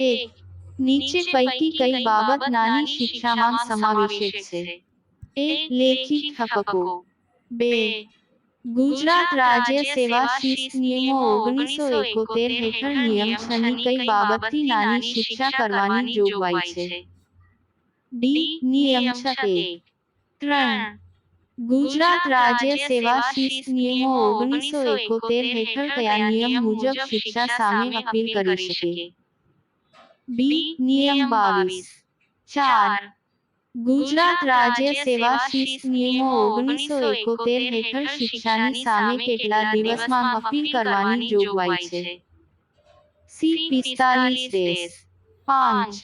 એક નીચે પૈકી કઈ બાબત નાની શિક્ષામાં સમાવેશિત છે એ લેખિત હકકો બે ગુજરાત રાજ્ય સેવા શિસ્ત નિયમો ઓગણીસો એકોતેર હેઠળ નિયમ છની કઈ બાબતથી નાની શિક્ષા કરવાની જોગવાઈ છે ડી નિયમ છ એક ત્રણ ગુજરાત રાજ્ય સેવા શિસ્ત નિયમો ઓગણીસો એકોતેર હેઠળ કયા નિયમ મુજબ શિક્ષા સામે અપીલ કરી શકે બી નિયમ બાવીસ ચાર ગુજરાત રાજ્ય સેવા શિસ્ત નિયમો ઓગણીસો એકોતેર હેઠળ શિક્ષાની સામે કેટલા દિવસમાં અપીલ કરવાની જોગવાઈ છે સી પિસ્તાલીસ દેશ પાંચ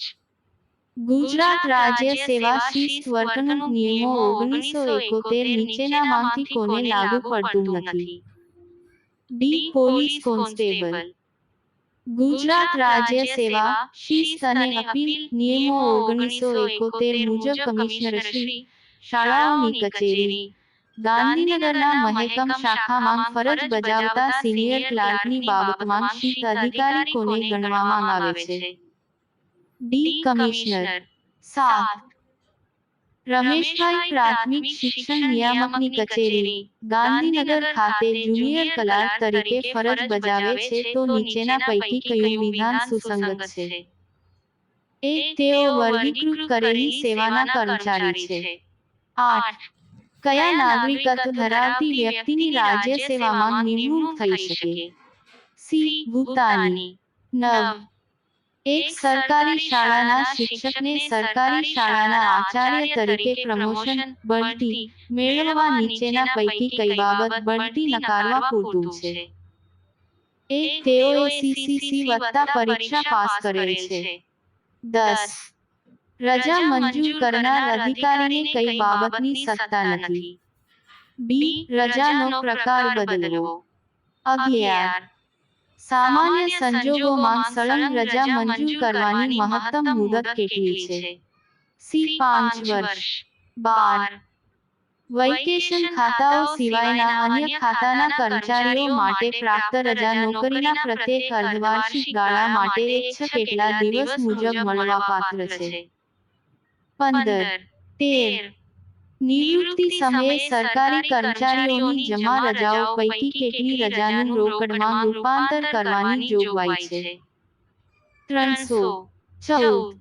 ગુજરાત રાજ્ય સેવા શિસ્ત વર્તણૂક નિયમો ઓગણીસો એકોતેર નીચેનામાંથી કોને લાગુ પડતું નથી ડી પોલીસ કોન્સ્ટેબલ ગુજરાત રાજ્ય સેવા શિસ્ત અને અપીલ નિયમો ઓગણીસો એકોતેર મુજબ કમિશનરશ્રી શાળાઓની કચેરી. ગાંધીનગરના મહેકમ શાખામાં ફરજ બજાવતા સિનિયર ક્લાર્કની બાબતમાં શીત અધિકારી કોને ગણવામાં આવે છે. D commissioner. સાત. રમેશભાઈ પ્રાથમિક શિક્ષણ નિયામકની કચેરી. ગાંધીનગર ખાતે જુનિયર કલાર્ક તરીકે ફરજ બજાવે છે તો નીચેના પૈકી કયું વિધાન સુસંગત છે? એક તેઓ વર્ગીકૃત કરેલી સેવાના કર્મચારી છે. આઠ. કયા નાગરિકત્વ ધરાવતી વ્યક્તિની રાજ્ય સેવામાં નિમણૂક થઈ શકે? સી. ભૂતાની નવ. એક સરકારી શાળાના શિક્ષકને સરકારી શાળાના આચાર્ય તરીકે પ્રમોશન બઢતી મેળવવા નીચેના પૈકી કઈ બાબત બઢતી નકારવા પૂરતું છે? એક તેઓએ સીસીસી વત્તા પરીક્ષા પાસ કરેલ છે. દસ. રજા મંજૂર કરનાર અધિકારીને કઈ બાબતની સત્તા નથી. બી. રજાનો પ્રકાર બદલવો. અગિયાર. સામાન્ય સંજોગોમાં સળંગ રજા મંજૂર કરવાની મહત્તમ મુદત કેટલી છે? સી પાંચ વર્ષ બાર વેકેશન ખાતાઓ સિવાયના અન્ય ખાતાના કર્મચારીઓ માટે પ્રાપ્ત રજા નોકરીના પ્રત્યેક અર્ધવાર્ષિક ગાળા માટે છ કેટલા દિવસ મુજબ મળવાપાત્ર છે? પંદર તેર નિવૃત્તિ સમયે સરકારી કર્મચારીઓની જમા રજાઓ પૈકી કેટલી રજાનું રોકડમાં રૂપાંતર કરવાની જોગવાઈ છે ત્રણસો ચૌદ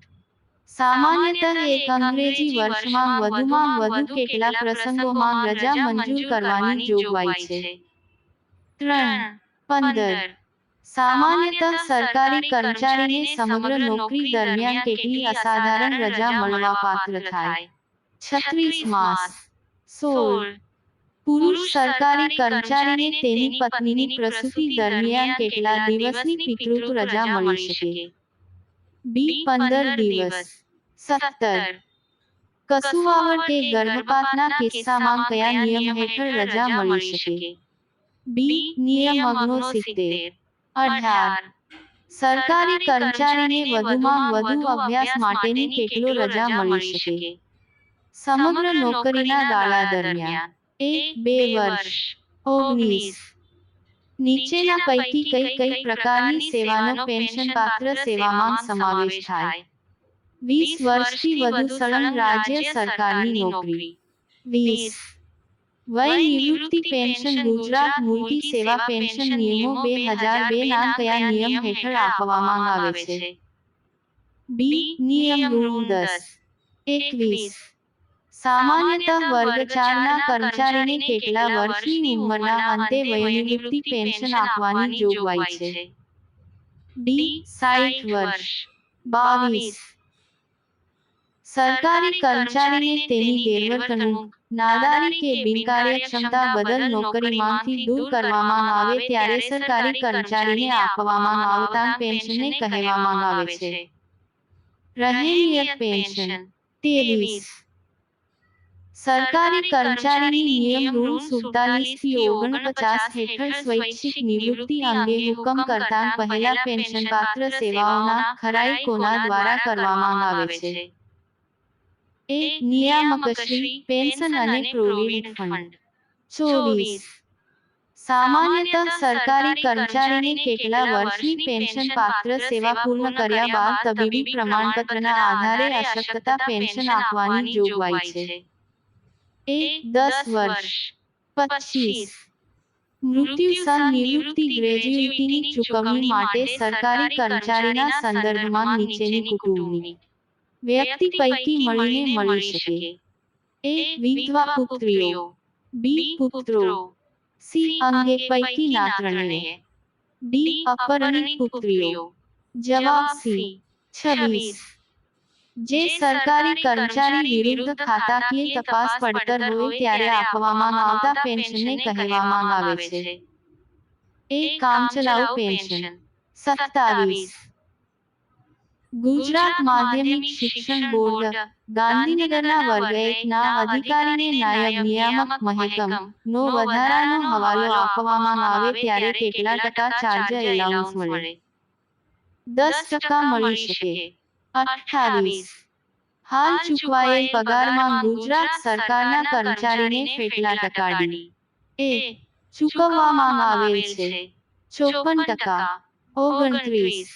સામાન્યતઃ એક અંગ્રેજી વર્ષમાં વધુમાં વધુ કેટલા પ્રસંગોમાં રજા મંજૂર કરવાની જોગવાઈ છે ત્રણ પંદર સામાન્યતઃ સરકારી કર્મચારીને સમગ્ર નોકરી દરમિયાન કેટલી અસાધારણ રજા મળવાપાત્ર થાય છત્રીસ માસ સોળ. પુરુષ સરકારી કર્મચારીને તેની પત્નીની પ્રસૂતિ દરમિયાન કેટલા દિવસની પિતૃત્વ રજા મળી શકે? બી પંદર દિવસ. સત્તર. કસુવાવડ કે ગર્ભપાતના કિસ્સામાં કયા નિયમ હેઠળ રજા મળી શકે? બી નિયમ અગ્નો સિત્તેર. અઢાર. સરકારી કર્મચારીને વધુમાં વધુ અભ્યાસ માટેની કેટલો રજા મળી શકે? સમગ્ર નોકરીના ગાળા દરમિયાન એક બે વર્ષ ઓગણીસ નીચેના પૈકી કઈ કઈ પ્રકારની સેવાનો પેન્શન પાત્ર સેવામાં સમાવેશ થાય વીસ વર્ષથી વધુ સળંગ રાજ્ય સરકારની નોકરી વીસ વય નિવૃત્તિ પેન્શન ગુજરાત મૂલકી સેવા પેન્શન નિયમો બે હજાર બે ના કયા નિયમ હેઠળ આપવામાં આવે છે બી નિયમ રૂમ દસ એકવીસ સામાન્યતઃ વર્ગ ચારના કર્મચારીને કેટલા વર્ષની ઉંમરના અંતે વયોનિવૃત્તિ પેન્શન આપવાની જોગવાઈ છે. ડી સાઠ વર્ષ. બાવીસ. સરકારી કર્મચારીને તેની ગેરવર્તણૂક નાદારી કે બિનકાર્યક્ષમતા બદલ નોકરીમાંથી દૂર કરવામાં આવે ત્યારે સરકારી કર્મચારીને આપવામાં આવતા પેન્શનને કહેવામાં આવે છે. રહેનિયત પેન્શન ત્રેવીસ સરકારી કર્મચારીની નિયમ રૂલ સુડતાલીસથી ઓગણપચાસ હેઠળ સ્વૈચ્છિક નિવૃત્તિ અંગે હુકમ કરતા પહેલા પેન્શન પાત્ર સેવાઓના ખરાઈ કોના દ્વારા કરવામાં આવે છે? એ નિયામકશ્રી પેન્શન અને પ્રોવિડન્ટ ફંડ. ચોવીસ. સામાન્યતઃ સરકારી કર્મચારીને કેટલા વર્ષની પેન્શન પાત્ર સેવા પૂર્ણ કર્યા બાદ તબીબી પ્રમાણપત્રના આધારે અશક્તતા પેન્શન આપવાની જોગવાઈ છે. એક દસ વર્ષ. પચીસ. મૃત્યુ સન નિવૃત્તિ ગ્રેજ્યુએટીની ચૂકવણી માટે સરકારી કર્મચારીના સંદર્ભમાં નીચેની કુટુંબની. વ્યક્તિ પૈકી મળીને મળી શકે. એ વિધવા પુત્રીઓ. બી પુત્રો. સી અંગે પૈકી ત્રણેય ડી અપરિણિત પુત્રીઓ. જવાબ સી. છવ્વીસ. જે સરકારી કર્મચારી વિરુદ્ધ ખાતાકીય તપાસ પડતર હોય ત્યારે આપવામાં આવતા પેન્શનને કહેવામાં આવે છે. એક કામચલાઉ પેન્શન. સત્તાવીસ. ગુજરાત માધ્યમિક શિક્ષણ બોર્ડ ગાંધીનગરના વર્ગ એકના અધિકારીને નાયબ નિયામક મહેકમ નો વધારાનો હવાલો આપવામાં આવે ત્યારે કેટલા ટકા ચાર્જ એલાઉન્સ મળે. દસ ટકા મળી શકે. અઠ્ઠાવીસ. હાલ ચૂકવાયેલ પગારમાં ગુજરાત સરકારના કર્મચારીને ફેટલા ટકા એ ચૂકવવામાં આવેલ છે. ચોપન ટકા. ઓગણત્રીસ.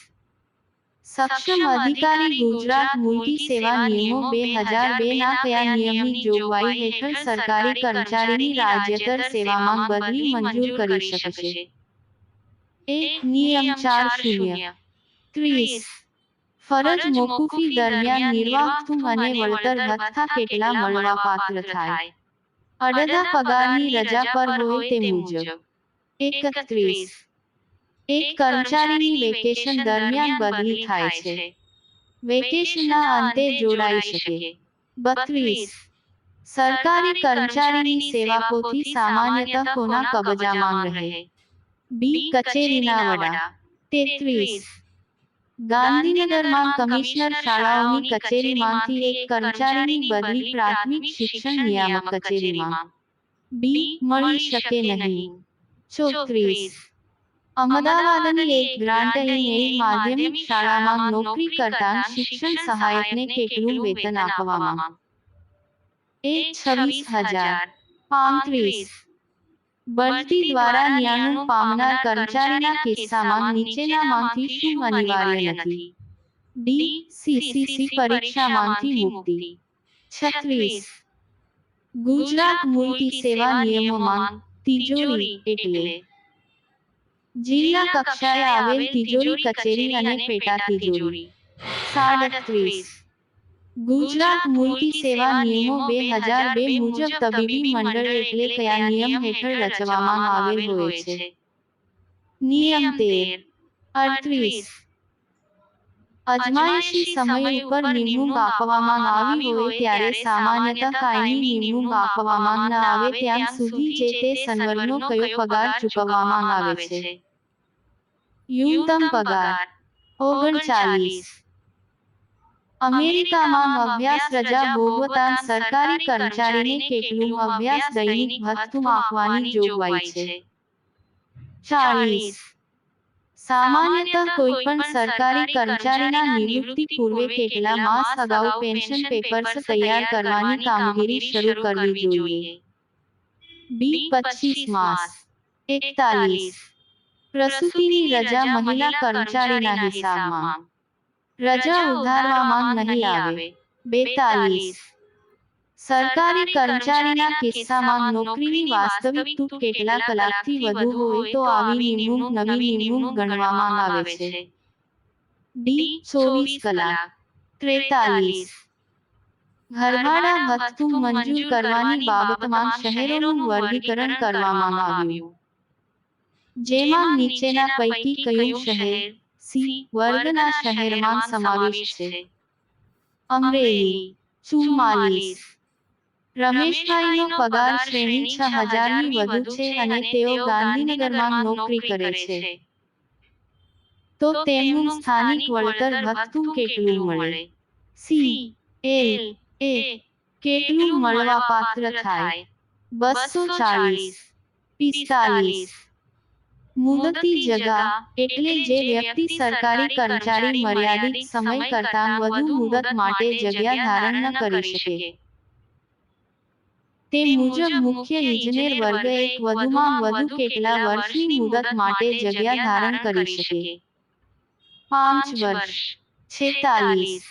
સક્ષમ અધિકારી ગુજરાત મુલકી સેવા નિયમો બે હજાર બે ના કયા નિયમની જોગવાઈ હેઠળ સરકારી કર્મચારીની રાજ્યતર સેવામાં બદલી મંજૂર કરી શકશે એક નિયમ ચાર શૂન્ય. ત્રીસ. ફરજ મોકૂફી દરમિયાન નિર્વાહતું અને વળતર ભથ્થા કેટલા મળવા પાત્ર થાય? અડધા પગારની રજા પર હોય તે મુજબ. એકત્રીસ. એક કર્મચારીની વેકેશન દરમિયાન બદલી થાય છે. વેકેશનના અંતે જોડાઈ શકે. બત્રીસ. સરકારી કર્મચારીની સેવા પોથી સામાન્યતઃ કોના કબજામાં રહે? બી કચેરીના વડા. તેત્રીસ. ગાંધીનગરમાં કમિશનર શાળાઓની કચેરીમાંથી એક કર્મચારીની બદલી પ્રાથમિક શિક્ષણ નિયામક કચેરીમાં. બી મળી શકે નહીં. ચોત્રીસ. અમદાવાદની એક ગ્રાન્ટહીન એક માધ્યમિક શાળામાં નોકરી કરતા શિક્ષણ સહાયકને કેટલું વેતન આપવામાં? એક છવ્વીસ હજાર. પાંત્રીસ. બઢતી દ્વારા નિયામણ પામનાર કર્મચારીના કિસ્સામાં નીચેનામાંથી શું અનિવાર્ય નથી? ડી સીસીસી પરીક્ષામાંથી મુક્તિ. છત્રીસ. ગુજરાત મુલકી સેવા નિયમોમાં તિજોરી એટલે જિલ્લા કક્ષાએ આવેલ તિજોરી કચેરી અને પેટા તિજોરી. સાડત્રીસ. ગુજરાત મુલકી સેવા નિયમો બે હજાર બે મુજબ તબીબી મંડળ એટલે કયા નિયમ હેઠળ રચવામાં આવેલ હોય છે? નિયમ તેર અડત્રીસ. અજમાયશી સમય ઉપર નિમણૂક આપવામાં આવી હોય ત્યારે સામાન્યતઃ કાયમી નિમણૂક આપવામાં ન આવે ત્યાં સુધી જે તે સંવર્ગનો કયો પગાર ચૂકવવામાં આવે છે? ન્યૂનતમ પગાર ઓગણચાલીસ. અમેરિકામાં અભ્યાસ રજા ભોગવતા સરકારી કર્મચારીને કેટલું અભ્યાસ દૈનિક ભથ્થું આપવાની જોગવાઈ છે. ચાલીસ. સામાન્યતઃ કોઈ પણ સરકારી કર્મચારીના નિવૃત્તિ પૂર્વે કેટલા માસ અગાઉ પેન્શન પેપર્સ તૈયાર કરવાની કામગીરી શરૂ કરવી જોઈએ. બી પચીસ માસ. એકતાલીસ. પ્રસૂતિની રજા મહિલા કર્મચારીના હિસાબમાં. રજા ઉધારવામાં નહીં આવે. બેતાલીસ. સરકારી કર્મચારીના કિસ્સામાં નોકરીની વાસ્તવિક તૂટ કેટલા કલાકથી વધુ હોય તો આવી નિમણૂક નવી નિમણૂક ગણવામાં આવે છે. ડી ચોવીસ કલાક. ત્રેતાલીસ. ઘરભાડા ભથ્થું મંજૂર કરવાની બાબતમાં શહેરોનું વર્ગીકરણ કરવામાં આવ્યું. જેમાં નીચેના પૈકી કયું શહેર? સી વર્ગના શહેરમાં સમાવેશ છે અમરેલી ચુમ્માલીસ રમેશભાઈનો પગાર શ્રેણી છ હજારની વધુ છે અને તેઓ ગાંધીનગરમાં નોકરી કરે છે તો તેમનું સ્થાનિક વળતર ભથ્થું કેટલું મળે સી એલ એ કેટલું મળવા પાત્ર થાય બસો ચાલીસ પિસ્તાલીસ મુદતી જગા એટલે જે વ્યક્તિ સરકારી કર્મચારી મર્યાદિત સમય કરતાં વધુ મુદત માટે જગ્યા ધારણ ન કરી શકે. તે મુજબ મુખ્ય ઇજનેર વર્ગે એક વધુમાં વધુ કેટલા વર્ષની મુદત માટે જગ્યા ધારણ કરી શકે. પાંચ વર્ષ છેતાલીસ.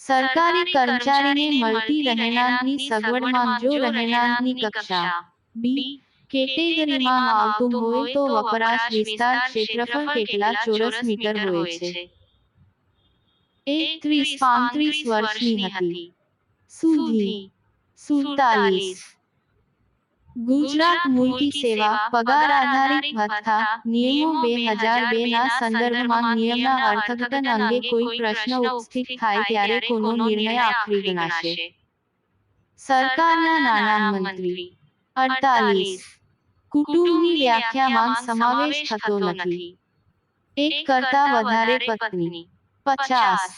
સરકારી કર્મચારીને મળતી રહેણાંકની સગવડમાં જો રહેણાંકની કક્ષા બી કેટેગરીમાં આવતું હોય તો વપરાશ વિસ્તાર ક્ષેત્રફળ કેટલા ચોરસ મીટર હોય છે એક ત્રીસ પાંત્રીસ વર્ષની હતી સુધી સુડતાલીસ ગુજરાત મુલકી સેવા પગાર આધારિત ભથ્થા નિયમો બે હજાર બે ના સંદર્ભમાં નિયમના અર્થઘટન અંગે કોઈ પ્રશ્ન ઉપસ્થિત થાય ત્યારે કોનો નિર્ણય આખરી ગણાશે સરકારના નાણાં મંત્રી અડતાલીસ। કુટુંબની વ્યાખ્યામાં સમાવેશ થતો નથી એક કરતા વધારે પત્ની પચાસ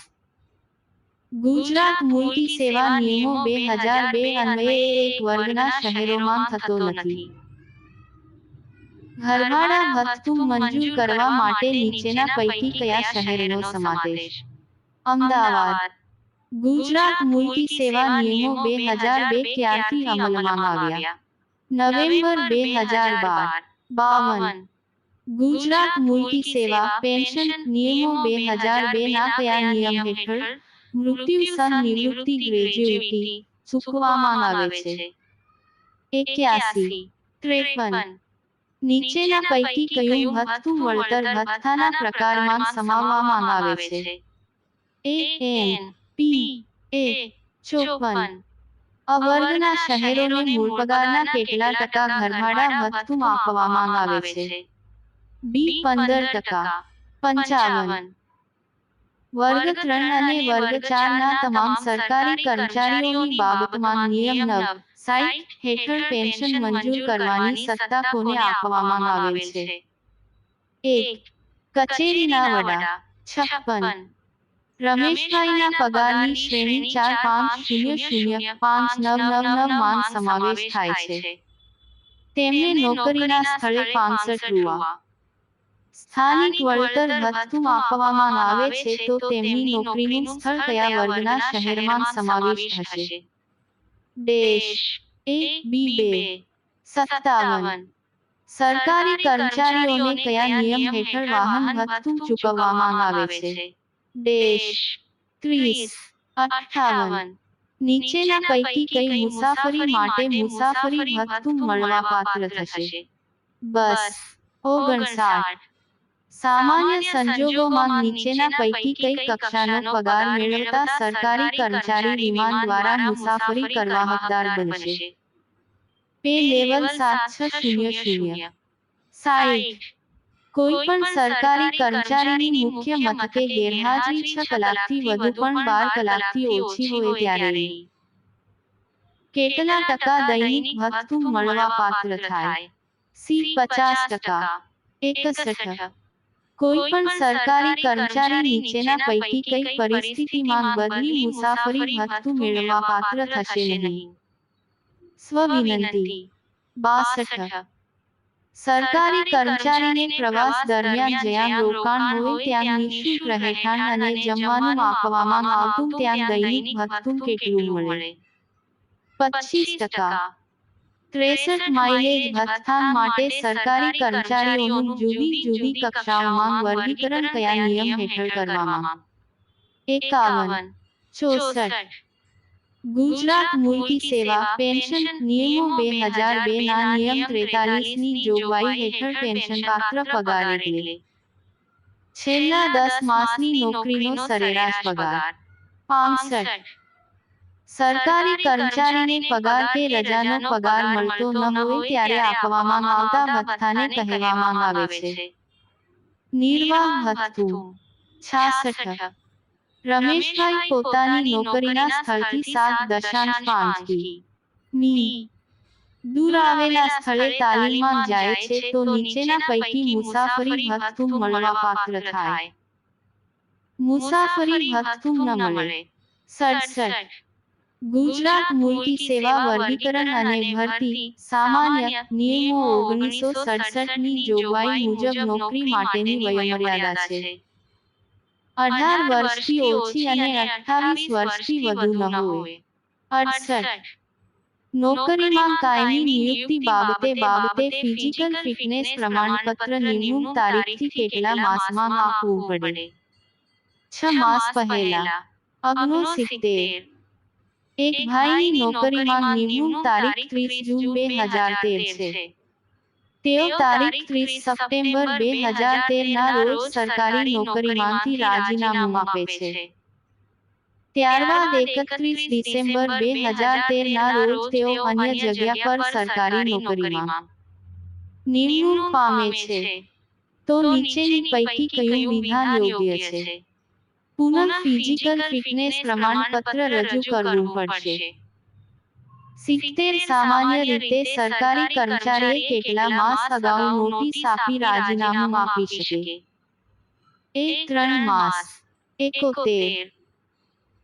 ગુજરાત મુલકી સેવા નિયમો બે હજાર બે અન્વયે એક વર્ગના શહેરોમાં થતો નથી ઘરભાડા ભથ્થું મંજૂર કરવા માટે નીચેના પૈકી કયા શહેરનો સમાવેશ અમદાવાદ ગુજરાત મુલકી સેવા નિયમો બે હજાર બે ક્યારથી અમલમાં આવ્યા નવેમ્બર બે હજાર બાર. બાવન. ગુજરાત મુલકી સેવા પેન્શન નિયમો બે હજાર બે ના કયા નિયમ હેઠળ મૃત્યુ સન નિવૃત્તિ ગ્રેજ્યુટી ચૂકવવામાં આવે છે. એક્યાસી. ત્રેપન. નીચેના પૈકી કયું ભથ્થું વળતર ભથ્થાના પ્રકારમાં સમાવવામાં આવે છે? A N. પી. એ. ચોપન. અવર્ગના શહેરોને મૂળ પગારના કેટલા ટકા ઘરભાડા ભથ્થું આપવામાં આવે છે? બી પંદર ટકા. પંચાવન. વર્ગ ત્રણ અને વર્ગ ચાર ના તમામ સરકારી કર્મચારીઓની બાબતમાં નિયમ નવ. સાઈઠ હેઠળ પેન્શન મંજૂર કરવાની સત્તા કોને આપવામાં આવે છે? એક. કચેરીના વડા છપ્પન. રમેશભાઈના પગારની શ્રેણી ચાર પાંચ શૂન્ય શૂન્ય પાંચ નવ નવ નવમાં સમાવેશ થાય છે તેમને નોકરીના સ્થળે પાંસઠ રૂવા સ્થાનિક વળતર ભથ્થું આપવામાં આવે છે તો તેમની નોકરીનું સ્થળ કયા વર્ગના શહેરમાં સમાવેશ થશે દેશ એ બી બે સત્તાવન સરકારી કર્મચારીઓને કયા નિયમ હેઠળ વાહન ભથ્થું ચૂકવવામાં આવે છે દેશ ત્રીસ અઠાવન નીચેના પૈકી કઈ મુસાફરી માટે મુસાફરી ભથ્થું મળવા પાત્ર થશે બસ ઓગણસાઠ સામાન્ય સંજોગોમાં નીચેના પૈકી કઈ કક્ષાનો પગાર મેળવતા સરકારી કર્મચારી વિમાન દ્વારા મુસાફરી કરવા હકદાર બનશે પે લેવલ સાત છ શૂન્ય શૂન્ય સાઈઠ કોઈ પણ સરકારી કર્મચારીની મુખ્ય મથકે ગેરહાજરી છ કલાકથી વધુ પણ બાર કલાકથી ઓછી હોય ત્યારે કેટલા ટકા દૈનિક ભથ્થું મળવા પાત્ર થાય સી પચાસ ટકા એકસઠ કોઈ પણ સરકારી કર્મચારી નીચેના પૈકી કઈ પરિસ્થિતિમાં બદલી મુસાફરી ભથ્થું મેળવવા પાત્ર થશે નહીં સ્વવિનંતી બાસઠ સરકારી કર્મચારીને પ્રવાસ દરમિયાન જ્યાં રોકાણ હોય ત્યાં નિઃશુલ્ક રહેઠાણ અને જમવાનું આપવામાં આવતું ત્યાં દૈનિક ભથ્થું કેટલું મળે? પચીસ ટકા. ત્રેસઠ માઇલેજ ભથ્થાન માટે સરકારી કર્મચારીઓનું જુદી જુદી કક્ષાઓમાં વર્ગીકરણ કયા નિયમ હેઠળ કરવામાં? એકાવન. ચોસઠ. ગુજરાત મુલકી સેવા પેન્શન નિયમો બે હજાર બે ના નિયમ ત્રેતાલીસની જોગવાઈ હેઠળ પેન્શન પાત્ર પગાર એટલે છેલ્લા દસ માસની નોકરીનો સરેરાશ પગાર. પાસઠ સરકારી કર્મચારીને પગાર કે રજાનો પગાર મળતો ન હોય ત્યારે આપવામાં આવતા ભથ્થાને કહેવામાં આવે છે. નિર્વાહ ભથ્થું. છાસઠ. રમેશભાઈ પોતાની નોકરીના સ્થળથી સાત દશાંશ પાંચ મી. દૂર આવેલા સ્થળે તાલીમમાં જાય છે તો નીચેના પૈકી મુસાફરી ભથ્થું મળવા પાત્ર થાય. મુસાફરી ભથ્થું ન મળે. સડસઠ. ગુજરાત મુલકી સેવા વર્ગીકરણ અને ભરતી સામાન્ય નિયમો ઓગણીસો સડસઠની જોગવાઈ મુજબ નોકરી માટેની વયમર્યાદા છે. અઢાર વર્ષથી ઓછી અને અઠાવીસ વર્ષથી વધુ ન હોય. અડસઠ. નોકરીમાં કાયમી નિયુક્તિ બાબતે બાબતે ફિઝિકલ ફિટનેસ પ્રમાણપત્ર નિમણૂક તારીખથી કેટલા માસમાં આપવું પડે? છ માસ પહેલા. અગ્નો સિત્તેર. એક ભાઈની નોકરીમાં નિમણૂક તારીખ ત્રીસ જૂન બે હજાર તેર છે. તેઓ તારીખ ત્રીસ સપ્ટેમ્બર બે હજાર તેર ના રોજ સરકારી નોકરીમાંથી રાજીનામું આપે છે. ત્યારબાદ એકત્રીસ ડિસેમ્બર બે હજાર તેર ના રોજ તેઓ અન્ય જગ્યા પર સરકારી નોકરીમાં નિમણૂક પામે છે. તો નીચેની પૈકી કયું વિધાન યોગ્ય છે? પુનઃ ફિઝિકલ ફિટનેસ પ્રમાણપત્ર રજૂ કરવું પડશે. સિત્તેર સામાન્ય રીતે સરકારી કર્મચારીએ કેટલા માસ અગાઉ નોટિસ આપી રાજીનામું આપી શકે. એક ત્રણ માસ. એકોતેર.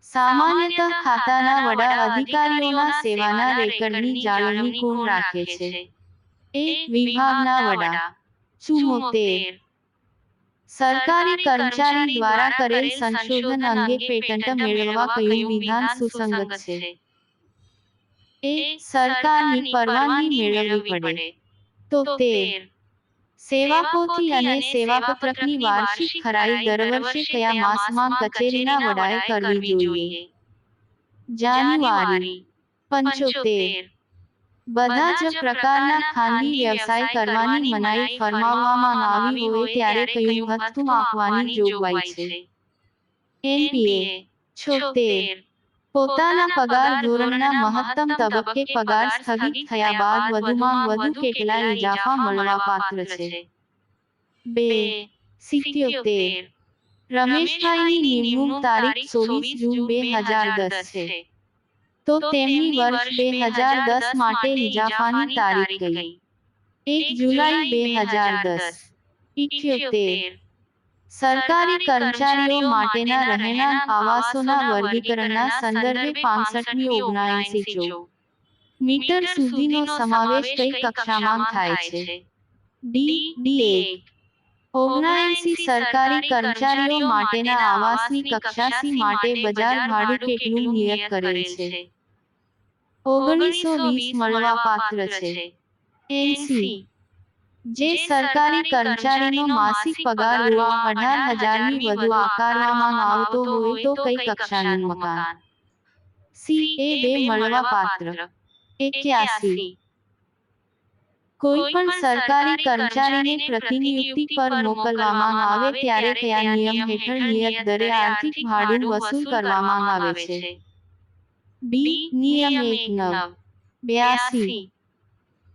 સામાન્યતઃ ખાતાના વડા અધિકારીઓના સેવાના રેકર્ડની જાળવણી કોણ રાખે છે? એક વિભાગના વડા. ચુમ્મોતેર સરકારી કર્મચારી દ્વારા કરેલ સંશોધન અંગે પેટન્ટ મેળવવા કયું વિધાન સુસંગત છે. એ સરકારની પરવાનગી મેળવવી પડે. તો તે સેવાપોથી અને સેવાપત્રકની વાર્ષિક ખરાઈ દર વર્ષે કયા માસમાં કચેરીના વડાએ કરવી જોઈએ? જાન્યુઆરી પંચોતેર. બધા જ પ્રકારના ખાનગી વ્યવસાય કરવાની મનાઈ ફરમાવવામાં આવી હોય ત્યારે કયું ભથ્થું આપવાની જોગવાઈ છે? એનપીએ છોતેર. પોતાના પગાર ધોરણના મહત્તમ તબક્કે પગાર સ્થગિત થયા બાદ વધુમાં વધુ કેટલા ઇજાફા મળવા પાત્ર છે. બે સિત્યોતેર. રમેશભાઈની નિમણૂક તારીખ ચોવીસ જૂન બે હજાર દસ છે. તો તેમની વર્ષ બે હજાર દસ માટે ઇજાફાની તારીખ ગઈ. એક જુલાઈ બે હજાર દસ. ઇઠ્યોતેર. સરકારી કર્મચારીઓ માટેના રહેણાંક આવાસોના વર્ગીકરણના સંદર્ભે પાંસઠમી ઓગણએંસી જો. મીટર સુધીનો સમાવેશ કઈ કક્ષામાં થાય છે? ડી ડી એક. ઓગણએંસી સરકારી કર્મચારીઓ માટેના આવાસની કક્ષા સી માટે બજાર ભાડું કેટલું નિયત કરેલ છે? ઓગણીસો વીસ મળવા પાત્ર છે. એંસી જે સરકારી કર્મચારીનો માસિક પગાર રૂપિયા અઢાર હજારની વધુ આકારવામાં આવતો હોય તો કઈ કક્ષાનું મકાન? સી એ બે મળવા પાત્ર. એક્યાસી. કોઈ પણ સરકારી કર્મચારીને પ્રતિનિયુક્તિ પર મોકલવામાં આવે ત્યારે કયા નિયમ હેઠળ નિયત દરે આર્થિક ભાડું વસૂલ કરવામાં આવે છે. બી નિયમ એક નવ બ્યાસી.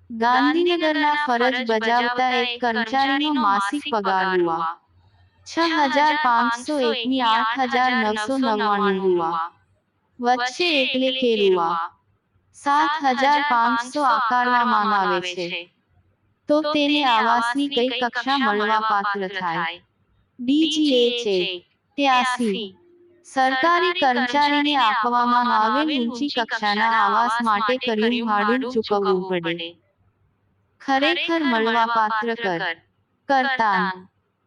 ગાંધીનગરના ફરજ બજાવતા એક કર્મચારીનો માસિક પગાર રૂપિયા છ હજાર પાંચસો એકની આઠ હજાર નવસો નવ્વાણું રૂપિયા વચ્ચે એટલે કે રૂઆ. સાત હજાર પાંચસો આકારવામાં આવે છે. તો તેને આવાસની કઈ કક્ષા મળવા પાત્ર થાય? ડીજીએચ ત્યાસી. સરકારી કર્મચારીને આપવામાં આવેલ ઊંચી કક્ષાના આવાસ માટે કર્યું ભાડું ચૂકવવું પડે. ખરેખર મળવા પાત્ર કર કરતાન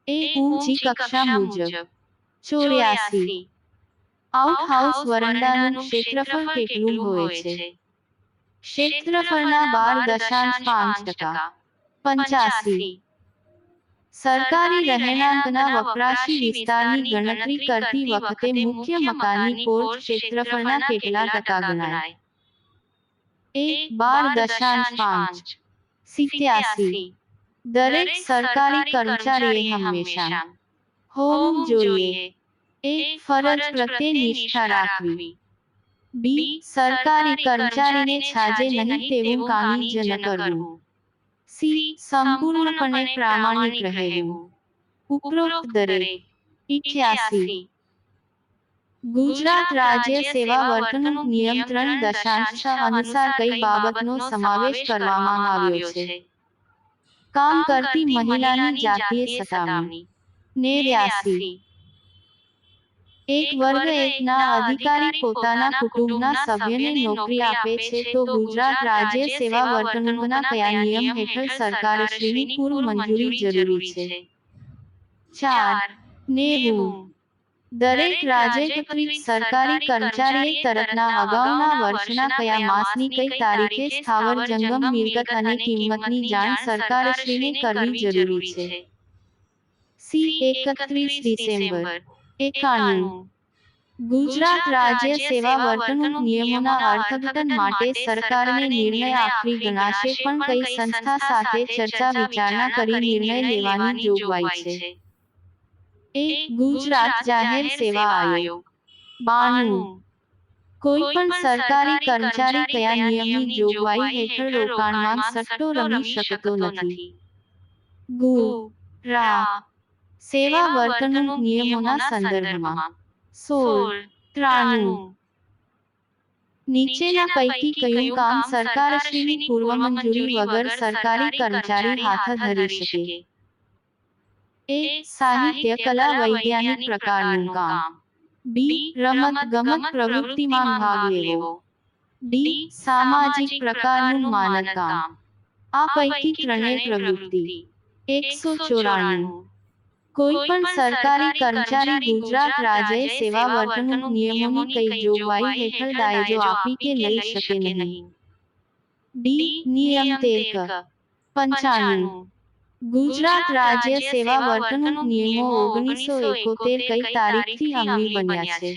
એ ઊંચી કક્ષા મુજબ ચોર્યાસી આઉટ હાઉસ વરંડાનું ક્ષેત્રફળ કેટલું હોય છે ક્ષેત્રફળના બાર દશાંશ પાંચ ટકા પંચાસી સરકારી રહેણાંકના વપરાશી વિસ્તારની ગણતરી કરતી વખતે મુખ્ય મકાનની કોર્ટ ક્ષેત્રફળના કેટલા ટકા ગણાય એક બાર દશાંશ પાંચ સિત્યાસી દરેક સરકારી કર્મચારીએ હંમેશા. હોવું જોઈએ. એક ફરજ પ્રત્યે નિષ્ઠા રાખવી. બી સરકારી કર્મચારીને છાજે નહીં તેવું કામી જ ન કરવું. સી સંપૂર્ણપણે પ્રામાણિક રહેવું. ઉપરોક્ત દરેક ઇઠ્યાસી ગુજરાત રાજ્ય સેવા વર્તણૂક નિયંત્રણ દશાંશ અનુસાર કઈ બાબતનો સમાવેશ કરવામાં આવ્યો છે? કામ કરતી મહિલાની જાતીય સતામણી. નેવ્યાસી. એક વર્ગ એકના અધિકારી પોતાના કુટુંબના સભ્યને નોકરી આપે છે તો ગુજરાત રાજ્ય સેવા વર્તણૂકના કયા નિયમ હેઠળ સરકારશ્રીની પૂર્વ મંજૂરી જરૂરી છે? ચાર. નેવું. દરેક રાજ્યકૃત સરકારી કર્મચારી તરફના અગાઉના વર્ષના કયા માસની કઈ તારીખે સ્થાવર જંગમ મિલકત અને કિંમતની જાણ સરકારશ્રીને કરવી જરૂરી છે. સી એકત્રીસ ડિસેમ્બર એકાણું. ગુજરાત રાજ્ય સેવા વર્તણૂક નિયમોના અર્થઘટન માટે સરકારને નિર્ણય આખરી ગણાશે પણ કઈ સંસ્થા સાથે ચર્ચા વિચારણા કરી નિર્ણય લેવાની જોગવાઈ છે. એક ગુજરાત જાહેર સેવા આયોગ. બાણું કોઈ પણ સરકારી કર્મચારી કયા નિયમની જોગવાઈ હેઠળ રોકાણમાં સટ્ટો રમી શકતો નથી. ગુ રા સેવા વર્તણૂક નિયમોના સંદર્ભમાં. સોળ ત્રાણું. નીચેના પૈકી કયું કામ સરકારશ્રીની પૂર્વ મંજૂરી વગર સરકારી કર્મચારી હાથ ધરી શકે? એ સાહિત્ય કલા વૈજ્ઞાનિક પ્રકારનું કામ બી રમત ગમત પ્રવૃત્તિમાં ભાગ લેવો ડી સામાજિક પ્રકારનું માનદ કામ આ પૈકી ત્રણેય પ્રવૃત્તિ એકસો ચોરાણું કોઈ પણ સરકારી કર્મચારી ગુજરાત રાજ્ય સેવા વર્તણૂક નિયમોની કઈ જોગવાઈ હેઠળ દાયજો આપી કે લઈ શકે નહીં ડી નિયમ તેર ક પંચાણું ગુજરાત રાજ્ય સેવા વર્તણૂક નિયમો ઓગણીસો એકોતેર કઈ તારીખથી અમલી બન્યા છે?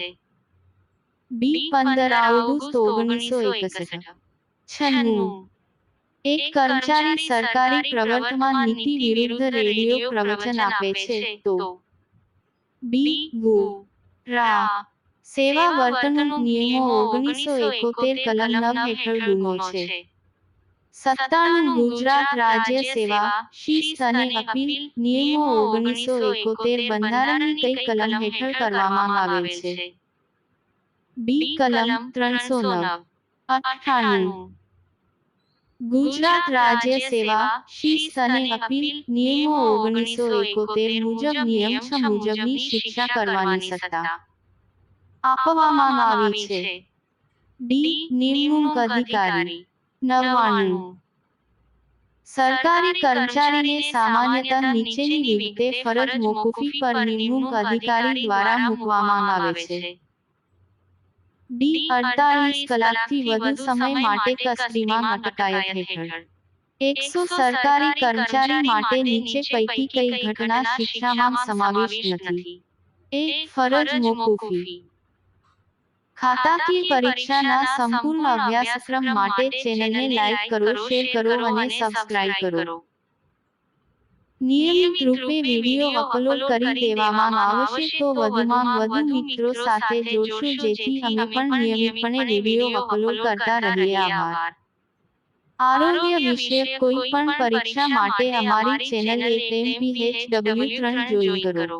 બી પંદર ઓગસ્ટ ઓગણીસો એકસઠ. છન્નું. એક કર્મચારી સરકારી પ્રવર્તમાન નીતિ વિરુદ્ધ રેડિયો પ્રવચન આપે છે તો બી ગુ રા સેવા વર્તણૂક નિયમો ઓગણીસો એકોતેર કલમ નવ હેઠળ ગુનો છે. સત્તાણું ગુજરાત રાજ્ય સેવા શિસ્ત અને અપીલ નિયમો ઓગણીસો એકોતેર બંધારણની કઈ કલમ હેઠળ કરવામાં આવે છે બી કલમ ત્રણસો નવ અઠ્ઠાણું ગુજરાત રાજ્ય સેવા શિસ્ત અને અપીલ નિયમો ઓગણીસો એકોતેર મુજબ નિયમ છ મુજબની શિક્ષા કરવાની સત્તા આપવામાં આવી છે ડી નિમણૂક અધિકારી નવ્વાણું સરકારી કર્મચારીને સામાન્યતઃ નીચેની રીતે ફરજ મોકૂફી પર નિમણૂક અધિકારી દ્વારા મૂકવામાં આવે છે. ડી અડતાલીસ કલાકથી વધુ સમય માટે કસ્તીમાં અટકાયત હેઠળ. એકસો સરકારી કર્મચારી માટે નીચે પૈકી કઈ ઘટના શિક્ષામાં સમાવેશ નથી. એક ફરજ મોકૂફી. ખાતાકીય પરીક્ષાના સંપૂર્ણ અભ્યાસક્રમ માટે ચેનલને લાઈક કરો શેર કરો અને સબસ્ક્રાઇબ કરો. નિયમિત રૂપે વીડિયો અપલોડ કરી દેવામાં આવશે તો વધુમાં વધુ મિત્રો સાથે જોડશું જેથી અમે પણ નિયમિતપણે વીડિયો અપલોડ કરતા રહીએ આભાર. આરોગ્ય વિષયક કોઈ પણ પરીક્ષા માટે અમારી ચેનલ એટ ત્રણ જોઈ કરો.